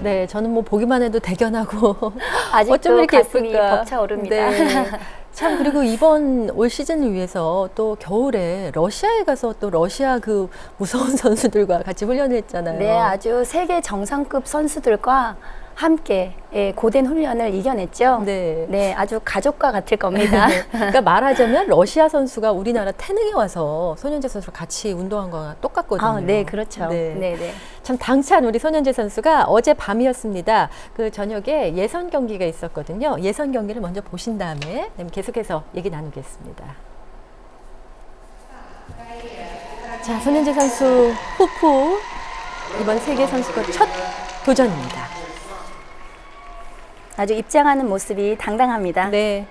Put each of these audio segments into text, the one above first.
네, 저는 뭐 보기만 해도 대견하고 아직도 어쩜 이렇게 가슴이 예쁠까. 벅차오릅니다. 네. 참 그리고 이번 올 시즌을 위해서 또 겨울에 러시아에 가서 또 러시아 그 무서운 선수들과 같이 훈련을 했잖아요. 네, 아주 세계 정상급 선수들과 함께 예, 고된 훈련을 이겨냈죠. 네. 네, 아주 가족과 같을 겁니다. 그러니까 말하자면 러시아 선수가 우리나라 태능에 와서 손현재 선수랑 같이 운동한 거랑 똑같거든요. 아, 네, 그렇죠. 네. 네, 네. 참 당찬 우리 손현재 선수가 어제 밤이었습니다. 그 저녁에 예선 경기가 있었거든요. 예선 경기를 먼저 보신 다음에 그다음에 계속해서 얘기 나누겠습니다. 자, 손현재 선수 후프 이번 세계 선수권 첫 도전입니다. 아주 입장하는 모습이 당당합니다. 네.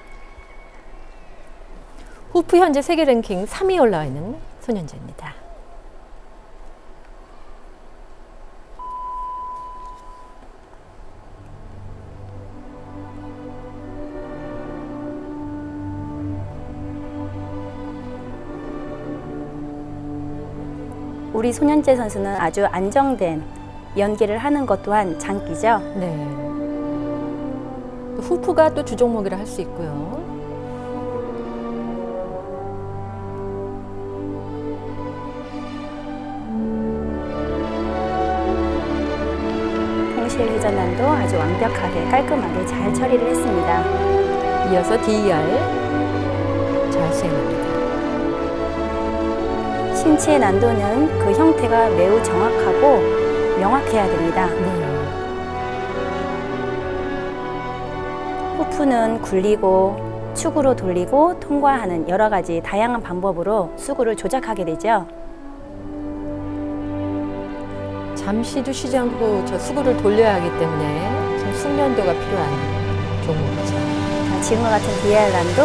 후프 현재 세계 랭킹 3위 올라와 있는 손현재입니다. 우리 손현재 선수는 아주 안정된 연기를 하는 것 또한 장기죠. 네. 또 후프가 또 주종목이라 할 수 있고요. 홍실 회전난도 아주 완벽하게 깔끔하게 잘 처리를 했습니다. 이어서 DER 잘 수행합니다. 신체의 난도는 그 형태가 매우 정확하고 명확해야 됩니다. 네. 후프는 굴리고 축으로 돌리고 통과하는 여러 가지 다양한 방법으로 수구를 조작하게 되죠. 잠시도 쉬지 않고 저 수구를 돌려야 하기 때문에 참 숙련도가 필요한 종목이죠. 자, 지금과 같은 DR난도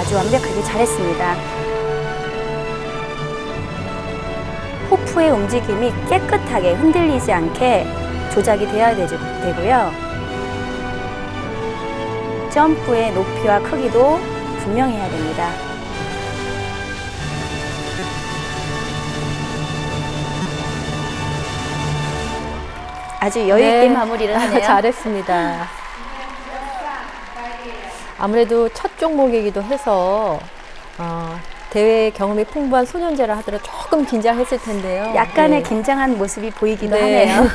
아주 완벽하게 잘했습니다. 호프의 움직임이 깨끗하게 흔들리지 않게 조작이 되어야 되고요. 점프의 높이와 크기도 분명해야 됩니다. 아주 여유 있게 네. 마무리를 하네요. 잘했습니다. 아무래도 첫 종목이기도 해서 어, 대회 경험이 풍부한 소년제라 하더라도 조금 긴장했을 텐데요. 약간의 네. 긴장한 모습이 보이기도 네. 하네요.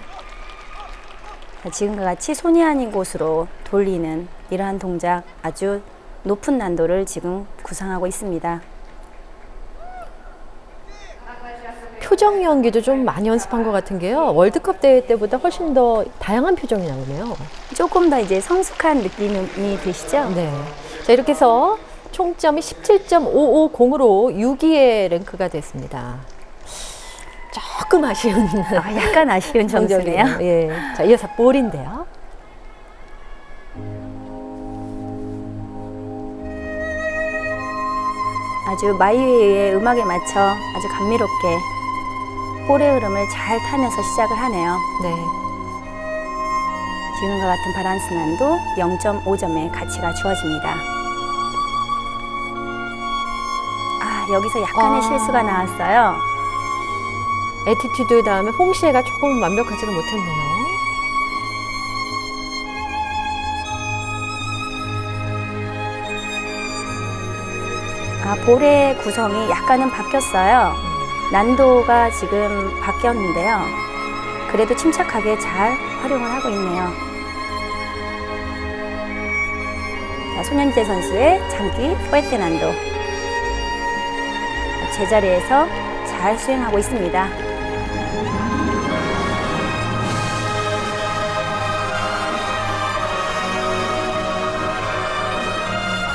지금과 같이 손이 아닌 곳으로 돌리는 이러한 동작 아주 높은 난도를 지금 구상하고 있습니다. 표정 연기도 좀 많이 연습한 것 같은 게요. 월드컵 대회 때보다 훨씬 더 다양한 표정이 나오네요. 조금 더 이제 성숙한 느낌이 드시죠? 네. 자, 이렇게 해서 총점이 17.550으로 6위의 랭크가 됐습니다. 조금 아쉬운 아, 약간 아쉬운. 정적이네요. 예. 자, 이어서 볼인데요. 아주 마이웨이의 음악에 맞춰 아주 감미롭게 볼의 흐름을 잘 타면서 시작을 하네요. 네. 지금과 같은 바란스 난도 0.5점의 가치가 주어집니다. 아, 여기서 약간의 아. 실수가 나왔어요. 에티튜드 다음에 홍시에가 조금 완벽하지가 못했네요. 아, 볼의 구성이 약간은 바뀌었어요. 난도가 지금 바뀌었는데요. 그래도 침착하게 잘 활용을 하고 있네요. 자, 손현재 선수의 장기 포에테 난도. 제자리에서 잘 수행하고 있습니다.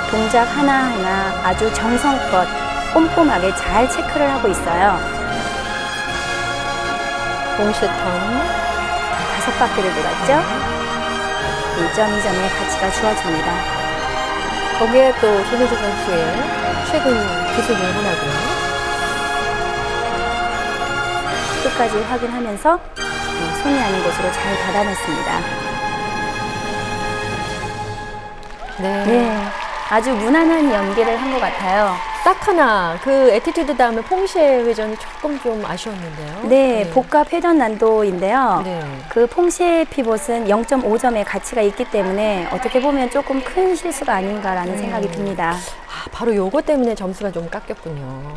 동작 하나하나 아주 정성껏 꼼꼼하게 잘 체크를 하고 있어요. 홍시 턴. 다섯 바퀴를 돌았죠? 1점, 2점의 가치가 주어집니다. 거기에 또 손흥민 선수의 최근 기술 중 하나고요. 끝까지 확인하면서 네, 손이 아닌 곳으로 잘 받아냈습니다. 네. 네, 아주 무난한 연기를 한 것 같아요. 딱 하나 그 에티튜드 다음에 퐁시에 회전이 조금 좀 아쉬웠는데요. 네, 복합 회전 난도인데요. 네. 그 퐁시의 피봇은 0.5점의 가치가 있기 때문에 어떻게 보면 조금 큰 실수가 아닌가라는 음. 생각이 듭니다. 아, 바로 요거 때문에 점수가 좀 깎였군요.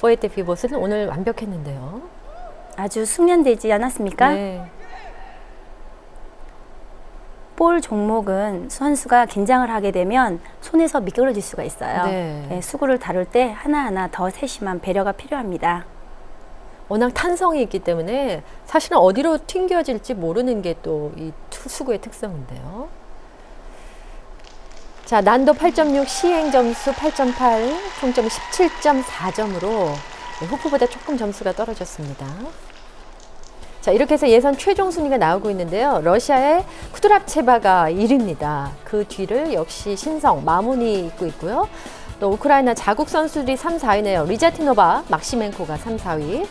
포에테 피봇은 오늘 완벽했는데요. 아주 숙련되지 않았습니까? 네. 볼 종목은 선수가 긴장을 하게 되면 손에서 미끄러질 수가 있어요. 네. 네, 수구를 다룰 때 하나하나 더 세심한 배려가 필요합니다. 워낙 탄성이 있기 때문에 사실은 어디로 튕겨질지 모르는 게 또 이 수구의 특성인데요. 자, 난도 8.6, 시행 점수 8.8, 총점이 17.4점으로 호프보다 조금 점수가 떨어졌습니다. 자, 이렇게 해서 예선 최종 순위가 나오고 있는데요. 러시아의 쿠드랍체바가 1위입니다. 그 뒤를 역시 신성, 마문이 잇고 있고요. 또 우크라이나 자국 선수들이 3, 4위네요. 리자티노바, 막시멘코가 3, 4위.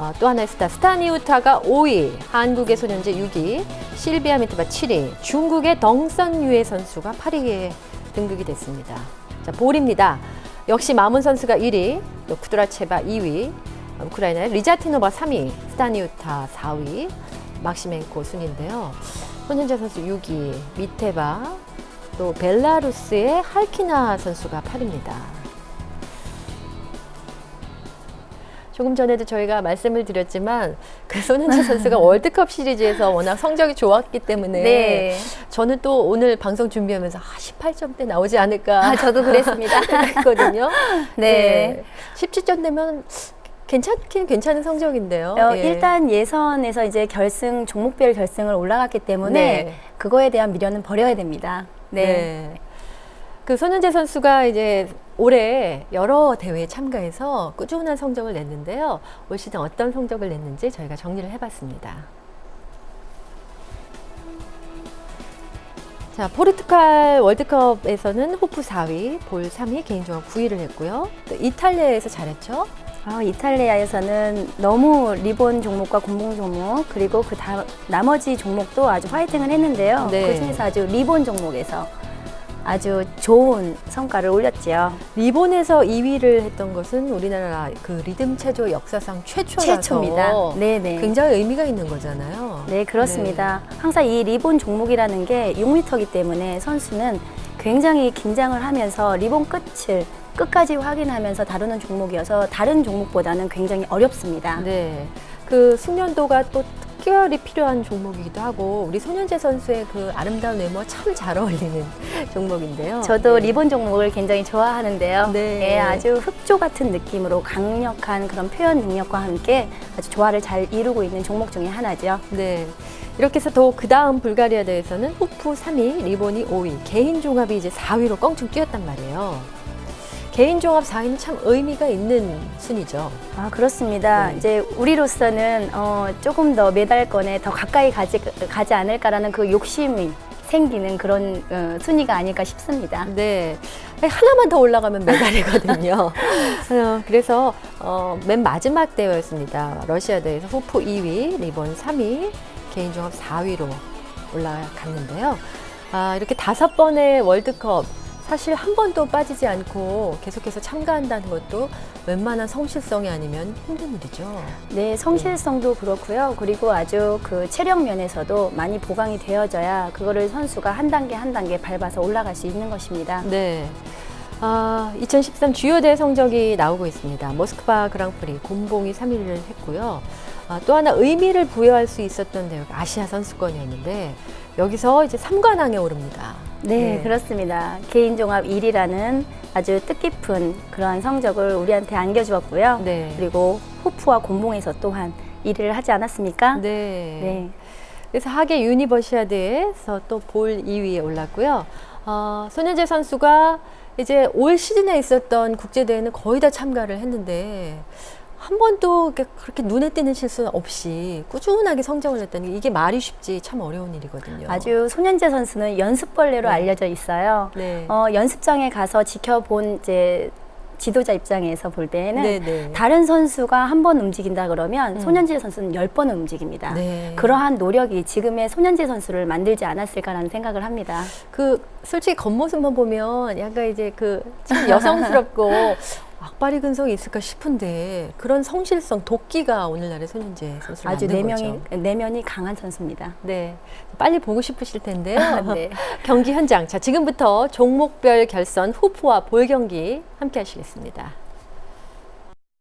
어, 또 하나의 스타 스타니우타가 5위, 한국의 소년제 6위, 실비아 미트바 7위, 중국의 덩선유의 선수가 8위에 등극이 됐습니다. 자, 볼입니다. 역시 마문 선수가 1위, 또 쿠드라체바 2위, 우크라이나의 리자티노바 3위, 스타니우타 4위, 막시멘코 순인데요. 손현재 선수 6위, 미테바, 또 벨라루스의 할키나 선수가 8위입니다. 조금 전에도 저희가 말씀을 드렸지만 그 손현재 선수가 월드컵 시리즈에서 워낙 성적이 좋았기 때문에 네. 저는 또 오늘 방송 준비하면서 아, 18점대 나오지 않을까 아, 저도 그랬습니다. 했거든요. 네. 17점 되면 괜찮긴 괜찮은 성적인데요. 어, 예. 일단 예선에서 이제 결승 종목별 결승을 올라갔기 때문에 네. 그거에 대한 미련은 버려야 됩니다. 네. 네. 그 손현재 선수가 이제 올해 여러 대회에 참가해서 꾸준한 성적을 냈는데요. 올 시즌 어떤 성적을 냈는지 저희가 정리를 해봤습니다. 자, 포르투갈 월드컵에서는 호프 4위, 볼 3위, 개인종합 9위를 했고요. 또 이탈리아에서 잘했죠. 아, 이탈리아에서는 너무 리본 종목과 공봉 종목 그리고 그 다, 나머지 종목도 아주 화이팅을 했는데요. 네. 그 중에서 아주 리본 종목에서 아주 좋은 성과를 올렸지요. 리본에서 2위를 했던 것은 우리나라 그 리듬 체조 역사상 최초라서 최초입니다. 네네. 굉장히 의미가 있는 거잖아요. 네, 그렇습니다. 항상 이 리본 종목이라는 게 6m이기 때문에 선수는 굉장히 긴장을 하면서 리본 끝을 끝까지 확인하면서 다루는 종목이어서 다른 종목보다는 굉장히 어렵습니다. 네. 그 숙련도가 또 특별히 필요한 종목이기도 하고 우리 손현재 선수의 그 아름다운 외모와 참잘 어울리는 종목인데요. 저도 네. 리본 종목을 굉장히 좋아하는데요. 네. 아주 흑조 같은 느낌으로 강력한 그런 표현 능력과 함께 아주 조화를 잘 이루고 있는 종목 중에 하나죠. 네. 이렇게 해서 또그 다음 불가리아 대회에서는 호프 3위, 리본이 5위, 개인 종합이 이제 4위로 껑충 뛰었단 말이에요. 개인 종합 4위는 참 의미가 있는 순위죠. 아 그렇습니다. 네. 이제 우리로서는 어, 조금 더 메달권에 더 가까이 가지, 가지 않을까라는 그 욕심이 생기는 그런 어, 순위가 아닐까 싶습니다. 네. 하나만 더 올라가면 메달이거든요. 어, 그래서 어, 맨 마지막 대회였습니다. 러시아 대회에서 호프 2위, 리본 3위, 개인 종합 4위로 올라갔는데요. 아, 이렇게 다섯 번의 월드컵 사실 한 번도 빠지지 않고 계속해서 참가한다는 것도 웬만한 성실성이 아니면 힘든 일이죠. 네, 성실성도 그렇고요. 그리고 아주 그 체력 면에서도 많이 보강이 되어져야 그거를 선수가 한 단계 한 단계 밟아서 올라갈 수 있는 것입니다. 네. 아, 2013 주요 대회 성적이 나오고 있습니다. 모스크바 그랑프리 곰봉이 3위를 했고요. 아, 또 하나 의미를 부여할 수 있었던 대회가 아시아 선수권이었는데 여기서 이제 3관왕에 오릅니다. 네, 그렇습니다. 개인 종합 1위라는 아주 뜻깊은 그러한 성적을 우리한테 안겨주었고요. 네. 그리고 호프와 곰봉에서 또한 1위를 하지 않았습니까? 네. 네. 그래서 하계 유니버시아드에서 또 볼 2위에 올랐고요. 어, 손현재 선수가 이제 올 시즌에 있었던 국제대회는 거의 다 참가를 했는데 한 번도 그렇게 눈에 띄는 실수 없이 꾸준하게 성적을 냈다는 게 이게 말이 쉽지 참 어려운 일이거든요. 아주 손현재 선수는 연습벌레로 네. 알려져 있어요. 네. 어, 연습장에 가서 지켜본 이제 지도자 입장에서 볼 때에는 네네. 다른 선수가 한 번 움직인다 그러면 음. 손현재 선수는 열 번을 움직입니다. 네. 그러한 노력이 지금의 손현재 선수를 만들지 않았을까라는 생각을 합니다. 그 솔직히 겉모습만 보면 약간 이제 그 참 여성스럽고 악바리 근성이 있을까 싶은데 그런 성실성, 도끼가 오늘날의 손현재 선수를 아주 만든 내면이 거죠. 내면이 강한 선수입니다. 네, 빨리 보고 싶으실 텐데요. 네. 경기 현장. 자, 지금부터 종목별 결선 후프와 볼 경기 함께 하시겠습니다.